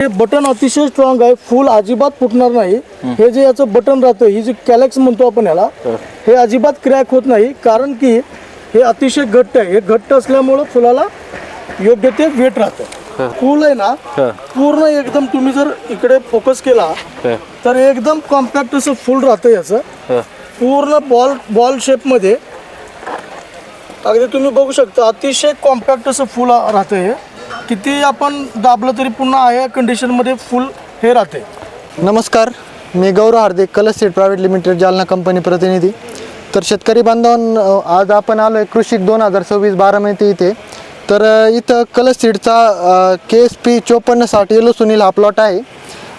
हे बटन अतिशय स्ट्रॉंग आहे. फुल अजिबात फुटणार नाही. हे जे याचं बटन राहतं ही जी कॅलेक्स म्हणतो आपण याला हे अजिबात क्रॅक होत नाही. कारण की हे अतिशय घट्ट आहे. हे घट्ट असल्यामुळं फुलाला योग्य ते वेट राहतं. फुल आहे ना? पूर्ण एकदम तुम्ही जर इकडे फोकस केला तर एकदम कॉम्पॅक्ट असं फुल राहतं याचं. पूर्ण बॉल बॉल शेपमध्ये अगदी तुम्ही बघू शकता अतिशय कॉम्पॅक्ट असं फुल राहतं हे. किती आपण दाबलं तरी पुन्हा आहे कंडिशनमध्ये फुल हे राहते. नमस्कार मी Gaurav Hardik colour seat private limited Jalna company प्रतिनिधी. तर शेतकरी बांधवांनो आज आपण आलो आहे कृषी दोन हजार सव्वीस बारामती इथे. तर इथं कलर सीडचा के एस पी चोपन्न साठ येलो सुनील हा प्लॉट आहे.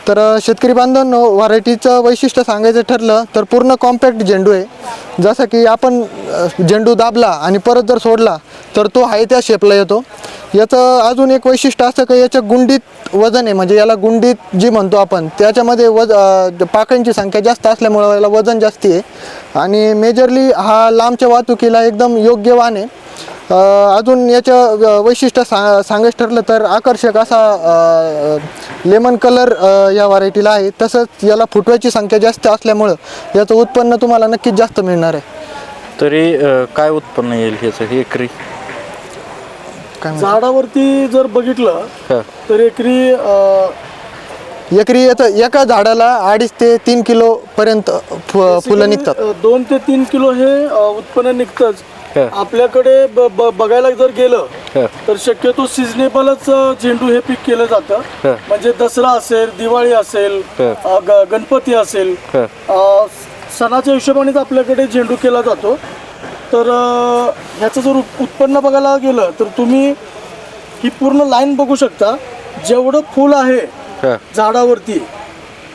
तर शेतकरी बांधवांनो व्हरायटीचं वैशिष्ट्य सांगायचं ठरलं तर पूर्ण कॉम्पॅक्ट झेंडू आहे. जसं की आपण झेंडू दाबला आणि परत जर सोडला तर तो आहे त्या शेपला येतो. याचं अजून एक वैशिष्ट्य असं का याच्या गुंडीत वजन आहे. म्हणजे याला गुंडीत जी म्हणतो आपण त्याच्यामध्ये वज पाकळींची संख्या जास्त असल्यामुळं याला वजन जास्ती आहे. आणि मेजरली हा लांबच्या वाहतुकीला एकदम योग्य वाहन आहे. अजून याचं व- वैशिष्ट्य सा सांगायचं ठरलं तर आकर्षक असा लेमन कलर या व्हरायटीला आहे. तसंच याला फुटव्याची संख्या जास्त असल्यामुळं याचं उत्पन्न तुम्हाला नक्कीच जास्त मिळणार आहे. तरी काय उत्पन्न येईल ह्याचं एकरी? काय? झाडावरती जर बघितलं. तर एकरी अं, एकरी येतं एका झाडाला अडीच ते तीन किलो पर्यंत फु- फुलं निघतात अं, दोन ते तीन किलो हे अं, उत्पन्न निघतंच हा. आपल्याकडे ब- ब- बघायला जर गेलं हा. तर शक्यतो सिजनेबलच झेंडू हे पीक केलं जातं हा. म्हणजे म्हणजे दसरा असेल दिवाळी असेल हा. अं, ग- गणपती असेल हा. अं, सणाच्या हिशोबानेच आपल्याकडे झेंडू केला जातो तर ह्याचं जर उत- उत्पन्न बघायला गेलं तर तुम्ही ही पूर्ण लाईन बघू शकता जेवढं फुल आहे. झाडावरती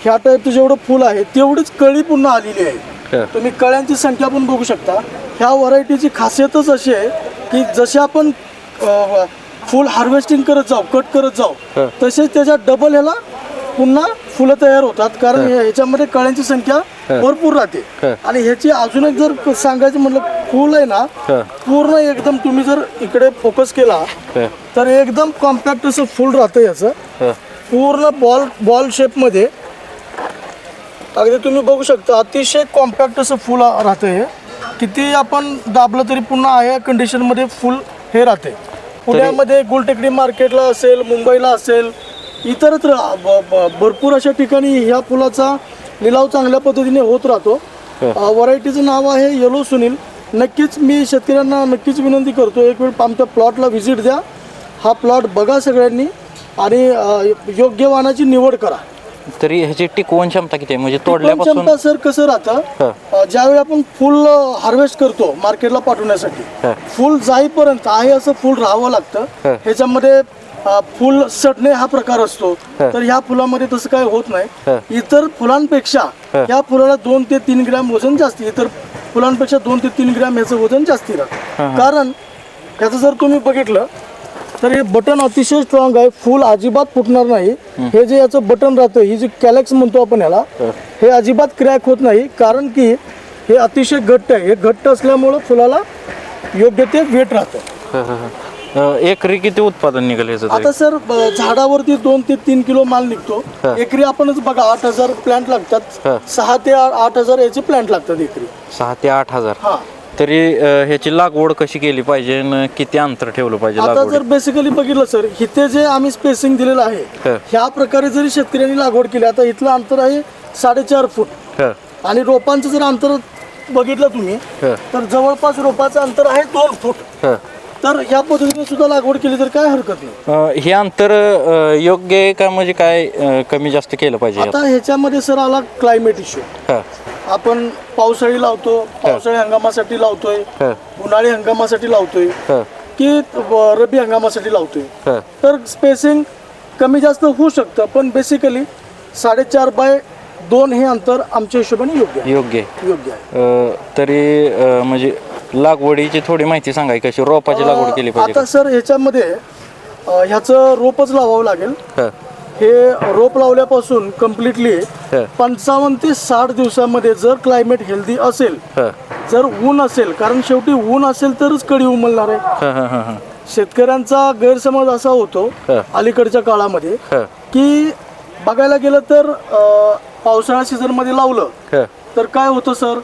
ह्या टाईपचं जेवढं फुल आहे तेवढीच कळी पुन्हा आलेली आहे. तुम्ही कळ्यांची संख्या पण बघू शकता ह्या व्हरायटीची खासियतच अशी आहे की जसे आपण फुल हार्वेस्टिंग करत जाऊ कट करत. जाऊ तसेच त्याच्या डबल ह्याला पुन्हा फुलं तयार होतात कारण ह्याच्यामध्ये कळ्यांची संख्या भरपूर राहते. आणि ह्याची अजून एक जर सांगायचं म्हटलं फुल आहे ना हा. पूर्ण एकदम तुम्ही जर इकडे फोकस केला हा. तर एकदम कॉम्पॅक्ट असं फुल राहतं याचं. हा. पूर्ण बॉल बॉल शेपमध्ये अगदी तुम्ही बघू शकता अतिशय कॉम्पॅक्ट असं फुल राहतं हे. किती आपण दाबलं तरी पुन्हा आहे कंडिशनमध्ये फुल हे राहते पुण्यामध्ये गुलटेकडी मार्केटला असेल मुंबईला असेल इतरत्र ब- ब- भरपूर अशा ठिकाणी ह्या फुलाचा लिलाव चांगल्या पद्धतीने होत राहतो. व्हरायटीचं नाव आहे येलो सुनील नक्कीच मी शेतकऱ्यांना नक्कीच विनंती करतो एक वेळ आमच्या प्लॉटला व्हिजिट द्या हा प्लॉट बघा सगळ्यांनी आणि योग्य वाहनाची निवड करा तरी ह्याची टिकवण क्षमता किती आहे म्हणजे तोडल्यापासून क्षमता सर कसं राहतं. अ, ज्यावेळी आपण फुल हार्वेस्ट करतो मार्केटला पाठवण्यासाठी हा. फुल जाईपर्यंत आहे असं फुल राहावं लागतं हा. ह्याच्यामध्ये अ, फुल सडणे हा प्रकार असतो तर ह्या फुलामध्ये तसं काय होत हा. नाही इतर फुलांपेक्षा हा. या फुलाला दोन ते तीन ग्रॅम वजन जास्त इतर फुलांपेक्षा दोन ते तीन ग्रॅम ह्याचं वजन जास्ती राहतं. कारण ह्याचं जर तुम्ही बघितलं तर हे बटन अतिशय स्ट्रॉंग आहे. फुल अजिबात फुटणार नाही. हे जे याचं बटन राहतं ही जी कॅलेक्स म्हणतो आपण याला हे. अजिबात क्रॅक होत नाही. कारण की हे अतिशय घट्ट आहे. हे घट्ट असल्यामुळं फुलाला योग्य ते वेट राहतं. एकरी किती उत्पादन निघेल तरी आता सर ब- झाडावरती दोन ते तीन किलो माल निघतो. हा. एकरी आपणच बघा आठ हजार प्लांट लागतात. सहा ते आ- आठ हजार याचे प्लांट लागतात एकरी. सहा ते आठ हजार. हा. तरी अ, ह्याची लागवड कशी केली पाहिजे आणि किती अंतर ठेवलं पाहिजे आता लागवड जर बेसिकली बघितलं सर इथे जे आम्ही स्पेसिंग दिलेलं आहे. ह्या प्रकारे जरी शेतकऱ्यांनी लागवड केली आता इथलं अंतर आहे साडेचार फूट. आणि रोपांचं जर अंतर बघितलं तुम्ही तर जवळपास रोपाचं अंतर आहे दोन फूट. तर ह्या पद्धतीने सुद्धा लागवड केली तर काय हरकत नाही. अ, हे अंतर अ, योग्य आहे का? म्हणजे काय अ, कमी जास्त केलं पाहिजे यात? आता ह्याच्यामध्ये सर आला क्लायमेट इश्यू हा, आपण पावसाळी लावतो पावसाळी हंगामासाठी लावतोय हा, उन्हाळी हंगामासाठी लावतोय हा, की ब- रब्बी हंगामासाठी लावतोय. हा. तर स्पेसिंग कमी जास्त होऊ शकतं पण बेसिकली साडेचार बाय दोन हे अंतर आमच्या हिशोबाने योग्य आहे. योग्य आहे. योग्य आहे. अ, तरी अ, म्हणजे लागवडीची थोडी माहिती सांगाय कशी रोपाची लागवड केली पाहिजे आता सर ह्याच्यामध्ये अ, ह्याचं रोपच लावावं लागेल. हा, हे रोप लावल्यापासून कम्प्लिटली हा. पंचावन्न ते साठ दिवसामध्ये जर क्लायमेट हेल्दी असेल हा, जर ऊन असेल कारण शेवटी ऊन असेल तरच कडी उमलणार आहे. हा, हा, हा, हा. शेतकऱ्यांचा गैरसमज असा होतो हा. अलीकडच्या काळामध्ये हा, की बघायला गेलं तर अ, पावसाळा सीझनमध्ये लावलं हं, तर काय होतं सर?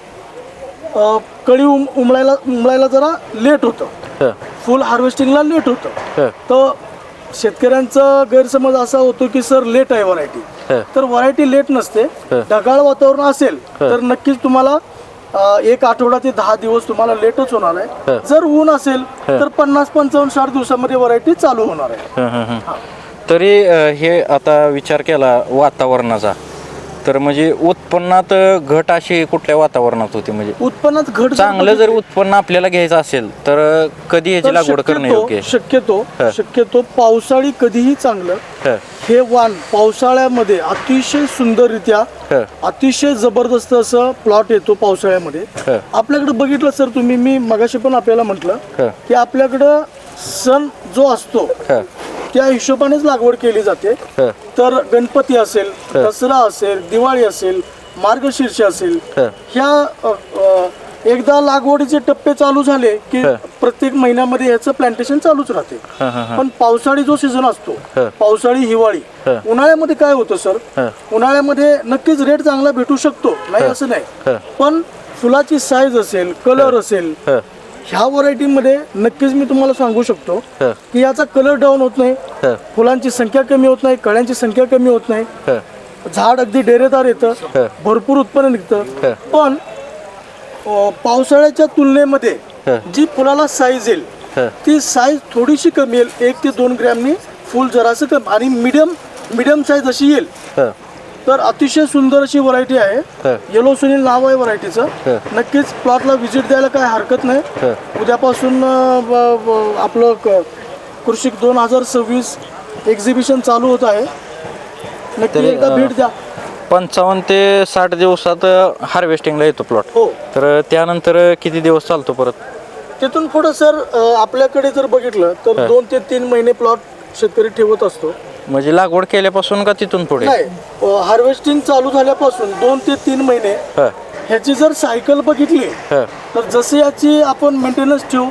अ, कळी उम उमळायला उमळायला जरा लेट होतं. फुल हार्वेस्टिंगला लेट होतं. तर शेतकऱ्यांचा गैरसमज असा होतो की सर लेट आहे व्हरायटी. तर व्हरायटी लेट नसते. ढगाळ वातावरण असेल तर नक्कीच तुम्हाला एक आठवडा ते दहा दिवस तुम्हाला लेटच होणार आहे. जर ऊन असेल तर पन्नास पंचावन्न साठ दिवसामध्ये व्हरायटी चालू होणार आहे. तरी हे आता विचार केला वातावरणाचा. तर म्हणजे उत्पन्नात घट अशी कुठल्या वातावरणात होती म्हणजे? उत्पन्नात घट चांगलं जर उत्पन्न आपल्याला घ्यायचं असेल तर कधी याची लागवड करणं योग्य? आहे? शक्यतो हं. शक्यतो पावसाळी कधीही चांगलं. हं, हे वाण पावसाळ्यामध्ये अतिशय सुंदररित्या हं, अतिशय जबरदस्त असं प्लॉट येतो पावसाळ्यामध्ये. हं, आपल्याकडे बघितलं सर तुम्ही मी मगाशी पण आपल्याला म्हटलं हं, की आपल्याकडं सण जो असतो हं, त्या हिशोबानेच लागवड केली जाते हं, तर गणपती असेल दसरा असेल दिवाळी असेल मार्गशीर्ष असेल हं. ह्या अ, अ, एकदा लागवडीचे टप्पे चालू झाले की हं. प्रत्येक महिन्यामध्ये ह्याचं प्लांटेशन चालूच राहते हं, हं, हं. पण पावसाळी जो सीझन असतो हं. पावसाळी हिवाळी हं. उन्हाळ्यामध्ये काय होतं सर. उन्हाळ्यामध्ये नक्कीच रेट चांगला भेटू शकतो नाही असं हं. नाही पण फुलाची साईज असेल कलर असेल हं, ह्या व्हरायटीमध्ये नक्कीच मी तुम्हाला सांगू शकतो की याचा कलर डाऊन होत नाही. फुलांची संख्या कमी होत नाही कळ्यांची संख्या कमी होत नाही. हं, झाड अगदी डेरेदार येतं. भरपूर उत्पन्न निघतं. पण पावसाळ्याच्या तुलनेमध्ये. जी फुलाला साईज येईल. ती साईज थोडीशी कमी येईल. एक ते दोन ग्रॅमनी फुल जरासं कमी. आणि मिडियम मिडियम साईज अशी येईल. तर अतिशय सुंदर अशी व्हरायटी आहे. येलो सुनील नाव आहे व्हरायटीचं. नक्कीच प्लॉटला व्हिजिट द्यायला काय हरकत नाही. उद्यापासून आपलं कृषी दोन हजार सव्वीस एक्झिबिशन चालू होत आहे. नक्की एकदा भेट द्या. पंचावन्न ते साठ दिवसात हार्वेस्टिंगला येतो प्लॉट हो. तर त्यानंतर किती दिवस चालतो परत? तिथून पुढं सर आपल्याकडे जर बघितलं तर दोन ते तीन महिने प्लॉट शेतकरी ठेवत असतो. म्हणजे लागवड केल्यापासून का तिथून पुढे? नाही हार्वेस्टिंग चालू झाल्यापासून दोन ते तीन महिने हं, ह्याची जर सायकल बघितली हं, तर जसे याची आपण मेंटेनन्स ठेवू.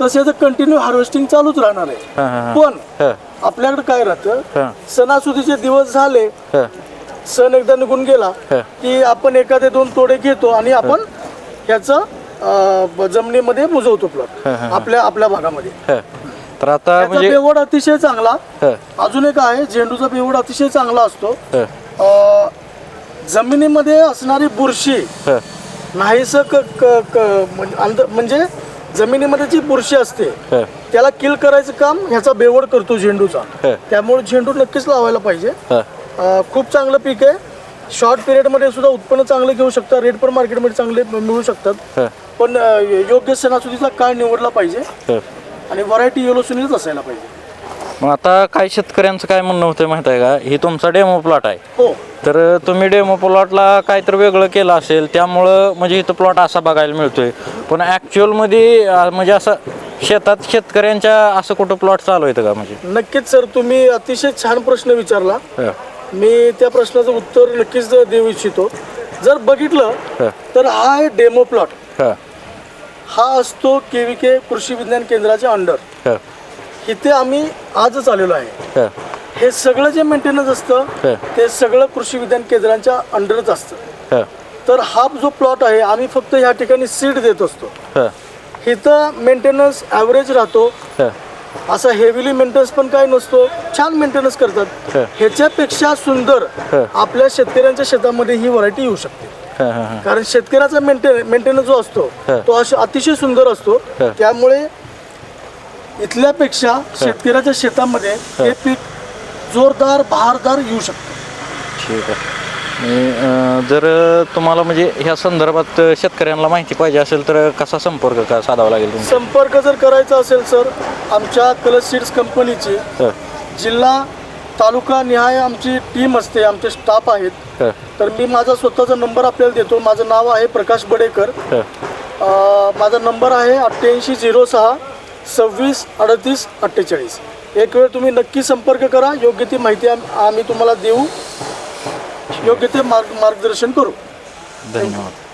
तसे याचं कंटिन्यू हार्वेस्टिंग चालूच राहणार आहे. हं, हं, हं. पण हं, आपल्याकडे काय राहतं हं, सणासुदीचे दिवस झाले हं, सण एकदा निघून गेला हं. की आपण एखादे दोन तोडे घेतो आणि आपण ह्याचं अं, ब- जमिनीमध्ये मुजवतो प्लॉट हं, हं, हं. आपल्या आपल्या भागामध्ये. हं. तर आता त्याचा म्हणजे बेवड अतिशय चांगला. हं, अजून एक आहे झेंडूचा बेवड अतिशय चांगला असतो. हं, अं, जमिनीमध्ये असणारी बुरशी हं, नाहीसं क क- क- म्हणजे अंद- म्हणजे जमिनीमध्ये जी बुरशी असते हं, त्याला किल करायचं काम ह्याचा बेवड करतो झेंडूचा. हं. त्यामुळे झेंडू नक्कीच लावायला पाहिजे. हं. अं, खूप चांगलं पीक आहे. शॉर्ट पिरियडमध्ये सुद्धा उत्पन्न चांगलं घेऊ शकता रेट पण मार्केटमध्ये चांगले मिळू शकतात. हं, पण अं, योग्य सणासुदीचा काळ निवडला पाहिजे. हं. आणि व्हरायटी येलो सुनीच असायला पाहिजे. मग आता काही शेतकऱ्यांचं काय म्हणणं होतं माहिती आहे का? हे तुमचा डेमो प्लॉट आहे. हो. तर तुम्ही डेमो प्लॉटला काहीतरी वेगळं केलं असेल त्यामुळं म्हणजे इथं प्लॉट असा बघायला मिळतोय. पण ॲक्च्युअलमध्ये म्हणजे असं शेतात शेतकऱ्यांच्या असं कुठं प्लॉट चालू येतं का म्हणजे? नक्कीच सर तुम्ही अतिशय छान प्रश्न विचारला. हं, मी त्या प्रश्नाचं उत्तर नक्कीच देऊ इच्छितो. जर बघितलं हं, तर हा आहे डेमो प्लॉट हं, हा असतो के व्ही के कृषी विज्ञान केंद्राच्या अंडर हं, इथे आम्ही आजच आलेलो आहे. हं, हे सगळं जे मेंटेनन्स असतं हं. ते सगळं कृषी विज्ञान केंद्रांच्या अंडरच असतं. हं, तर हा जो प्लॉट आहे आम्ही फक्त ह्या ठिकाणी सीड देत असतो. हं, इथं मेंटेनन्स ॲव्हरेज राहतो. हं, असा हेवीली मेंटेनन्स पण काय नसतो छान मेंटेनन्स करतात. हं. ह्याच्यापेक्षा सुंदर हं. आपल्या शेतकऱ्यांच्या शेतामध्ये ही व्हरायटी येऊ शकते. हं, हं, हं. कारण शेतकऱ्याचा मेंटेन मेंटेनन्स जो असतो हं. तो अश- अतिशय सुंदर असतो हं. त्यामुळे इथल्यापेक्षा शेतकऱ्याच्या शेतामध्ये हे पीक जोरदार बहारदार येऊ शकतं ठीक आहे आणि अं, जर तुम्हाला म्हणजे ह्या संदर्भात शेतकऱ्यांना माहिती पाहिजे असेल तर कसा संपर्क का साधावा लागेल तुमचा संपर्क जर करायचा असेल सर आमच्या कलर सीड्स कंपनीची हं, जिल्हा तालुका निहाय आमची टीम असते आमचे स्टाफ आहेत. तर मी माझा स्वतःचा नंबर आपल्याला देतो. माझं नाव आहे प्रकाश बडेकर. अं, माझा नंबर आहे अठ्ठ्याऐंशी झिरो सहा सव्वीस अडतीस अठ्ठेचाळीस. एक वेळ तुम्ही नक्की संपर्क करा. योग्य ती माहिती आम- आम्ही तुम्हाला देऊ. योग्य ते मार्ग मार्गदर्शन करू. धन्यवाद.